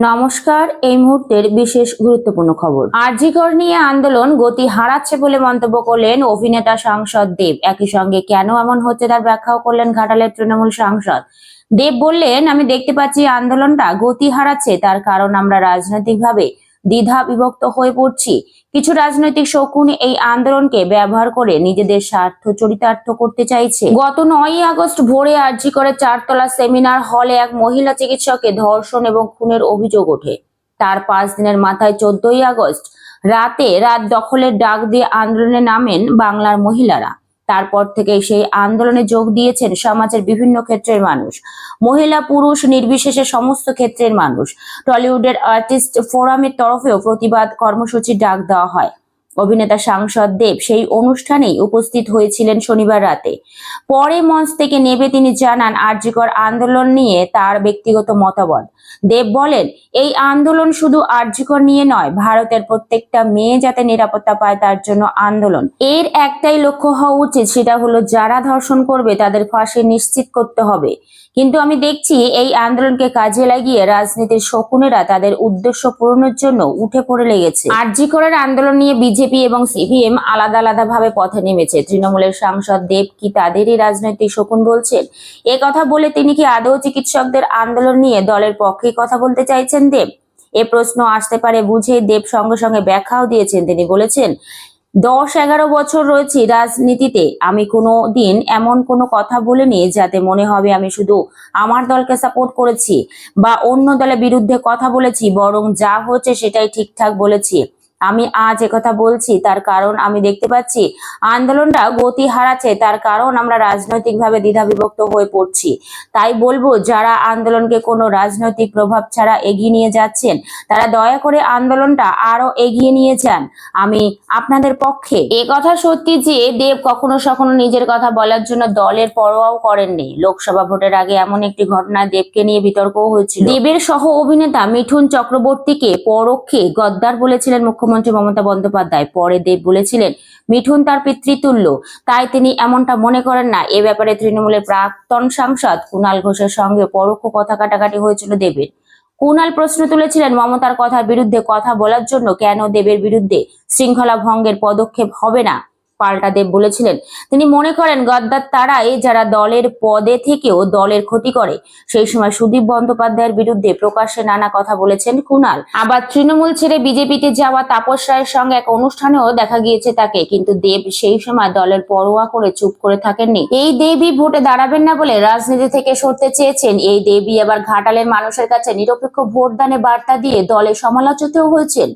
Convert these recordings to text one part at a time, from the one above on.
নমস্কার, এই মুহূর্তের বিশেষ গুরুত্বপূর্ণ খবর। আরজিকর নিয়ে আন্দোলন গতি হারাচ্ছে বলে মন্তব্য করলেন অভিনেতা সাংসদ দেব। একই সঙ্গে কেন এমন হচ্ছে তার ব্যাখ্যাও করলেন ঘাটালের তৃণমূল সাংসদ। দেব বললেন, আমি দেখতে পাচ্ছি আন্দোলনটা গতি হারাচ্ছে, তার কারণ আমরা রাজনৈতিকভাবে দ্বিধা বিভক্ত হয়ে পড়ছি। কিছু রাজনৈতিক শকুন এই আন্দোলনকে ব্যবহার করে নিজেদের স্বার্থ চরিতার্থ করতে চাইছে। গত নয়ই আগস্ট ভোরে আর্জি করে চারতলা সেমিনার হলে এক মহিলা চিকিৎসককে ধর্ষণ এবং খুনের অভিযোগ ওঠে। তার পাঁচ দিনের মাথায় চোদ্দই আগস্ট রাতে রাত দখলের ডাক দিয়ে আন্দোলনে নামেন বাংলার মহিলারা। তারপর থেকে সেই আন্দোলনে যোগ দিয়েছেন সমাজের বিভিন্ন ক্ষেত্রের মানুষ। মহিলা, পুরুষ, নির্বিশেষে সমস্ত ক্ষেত্রের মানুষ। টলিউডের আর্টিস্ট ফোরামের তরফেও প্রতিবাদ কর্মসূচির ডাক দেওয়া হয়। অভিনেতা সাংসদ দেব সেই অনুষ্ঠানেই উপস্থিত হয়েছিলেন শনিবার রাতে। পরে মঞ্চ থেকে নেবে তিনি জানান আর্যিকর আন্দোলন নিয়ে তার ব্যক্তিগত মতামত। দেব বলেন, এই আন্দোলন শুধু আর্যিকর নিয়ে নয়, ভারতের প্রত্যেকটা মেয়ে যাতে নিরাপত্তা পায় তার জন্য আন্দোলন। এর একটাই লক্ষ্য হওয়া উচিত, সেটা হলো যারা ধর্ষণ করবে তাদের ফাঁসি নিশ্চিত করতে হবে। কিন্তু আমি দেখছি এই আন্দোলনকে কাজে লাগিয়ে রাজনীতির শকুনেরা তাদের উদ্দেশ্য পূরণের জন্য উঠে পড়ে লেগেছে। আরজি করার আন্দোলন নিয়ে বিজেপি এবং সিপিএম আলাদা আলাদা ভাবে পথে নেমেছে। তৃণমূলের সাংসদ দেব কি তাদেরই রাজনৈতিক শকুন বলছেন? এ কথা বলে তিনি কি আদৌ চিকিৎসকদের আন্দোলন নিয়ে দলের পক্ষে কথা বলতে চাইছেন দেব? এ প্রশ্ন আসতে পারে বুঝে দেব সঙ্গে সঙ্গে ব্যাখ্যাও দিয়েছেন। তিনি বলেছেন, দশ এগারো বছর রয়েছি রাজনীতিতে। আমি কোনো দিন এমন কোনো কথা বলিনি যাতে মনে হবে আমি শুধু আমার দলকে সাপোর্ট করেছি বা অন্য দলের বিরুদ্ধে কথা বলেছি, বরং যা হচ্ছে সেটাই ঠিকঠাক বলেছি। আমি আজ একথা বলছি, তার কারণ আমি দেখতে পাচ্ছি আন্দোলনটা গতি হারাচ্ছে, তার কারণ আমরা রাজনৈতিকভাবে দ্বিধাবিভক্ত হয়ে পড়ছি। তাই বলব, যারা আন্দোলনকে কোনো রাজনৈতিক প্রভাব ছাড়া এগিয়ে নিয়ে যাচ্ছেন, তারা দয়া করে আন্দোলনটা আরও এগিয়ে নিয়ে যান। আমি আপনাদের পক্ষে এ কথা সত্যি যে দেব কখনো সখনো নিজের কথা বলার জন্য দলের পরোয়াও করেননি। লোকসভা ভোটের আগে এমন একটি ঘটনায় দেবকে নিয়ে বিতর্কও হয়েছিল। দেবের সহ অভিনেতা মিঠুন চক্রবর্তীকে পরোক্ষে গদ্দার বলেছিলেন মুখ্যমন্ত্রী মমতা বন্দ্যোপাধ্যায় পরে দেব বলেছিলেন, মিঠুন তার পিতৃতুল্য। তাই তিনি এমনটা মনে করেন না। এ ব্যাপারে তৃণমূলের প্রাক্তন সাংসদ কুণাল ঘোষের সঙ্গে পরোক্ষ কথা কাটাকাটি হয়েছিল দেবের। কুণাল প্রশ্ন তুলেছিলেন, মমতার কথার বিরুদ্ধে কথা বলার জন্য কেন দেবের বিরুদ্ধে শৃঙ্খলা ভঙ্গের পদক্ষেপ হবে না? পাল্টা দেব বলেছিলেন। তিনি মনে করেন, গদ্দার তারাই যারা দলের পদে থেকেও দলের ক্ষতি করে, সেই সময় সুদীপ বন্দ্যোপাধ্যায়ের বিরুদ্ধে প্রকাশ্যে নানা কথা বলেছেন কুণাল আবার তৃণমূল ছেড়ে বিজেপিতে যাওয়া তাপস রায়ের সঙ্গে এক অনুষ্ঠানেও দেখা গিয়েছে তাকে, কিন্তু দেব সেই সময় দলের পরোয়া করে চুপ করে থাকেননি। এই দেবী ভোটে দাঁড়াবেন না বলে রাজনীতি থেকে সরতে চেয়েছেন। এই দেবী আবার ঘাটালের মানুষের কাছে নিরপেক্ষ ভোটদানে বার্তা দিয়ে দলে সমালোচিতও হয়েছেন।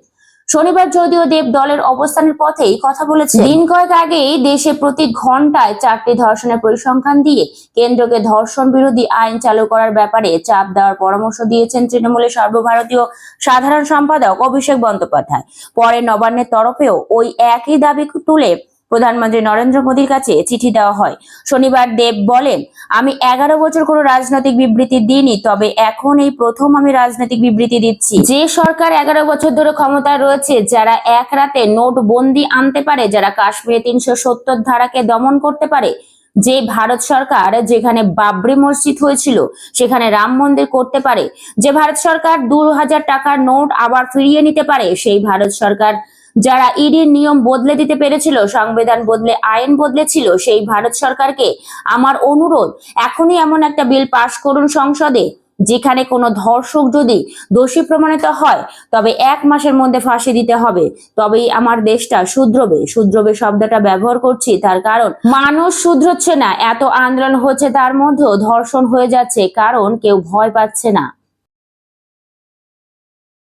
শনিবার যদিও দেব দলের অবস্থানের পথেই কথা বলেছে দিন কয়েক আগেই দেশে প্রতি ঘন্টায় চারটি ধর্ষণের পরিসংখ্যান দিয়ে কেন্দ্রকে ধর্ষণ বিরোধী আইন চালু করার ব্যাপারে চাপ দেওয়ার পরামর্শ দিয়েছেন তৃণমূলের সর্বভারতীয় সাধারণ সম্পাদক অভিষেক বন্দ্যোপাধ্যায়। পরে নবান্নের তরফেও ওই একই দাবি তুলে প্রধানমন্ত্রী নরেন্দ্র মোদীর কাছে চিঠি দেওয়া হয়। শনিবার দেব বলেন, আমি এগারো বছর কোনো রাজনৈতিক বিবৃতি দিইনি, তবে এখন এই প্রথম আমি রাজনৈতিক বিবৃতি দিচ্ছি। যে সরকার এগারো বছর ধরে ক্ষমতায় রয়েছে, যারা এক রাতে নোট বন্দি আনতে পারে, যারা কাশ্মীরে তিনশো সত্তর ধারাকে দমন করতে পারে, যে ভারত সরকার যেখানে বাবরি মসজিদ হয়েছিল, সেখানে রাম মন্দির করতে পারে, যে ভারত সরকার দু হাজার টাকার নোট আবার ফিরিয়ে নিতে পারে, সেই ভারত সরকার যারা ইডির নিয়ম বদলে দিতে পেরেছিল, সংবিধান বদলে, আইন বদলেছিল সেই ভারত সরকারকে আমার অনুরোধ, এখনই এমন একটা বিল পাশ করুন সংসদে, যেখানে কোনো ধর্ষক যদি দোষী প্রমাণিত হয়, তবে এক মাসের মধ্যে ফাঁসি দিতে হবে। তবেই আমার দেশটা শুধরবে। শুধরবে শব্দটা ব্যবহার করছি, তার কারণ মানুষ শুধরচ্ছে না, এত আন্দোলন হচ্ছে তার মধ্যেও ধর্ষণ হয়ে যাচ্ছে, কারণ কেউ ভয় পাচ্ছে না।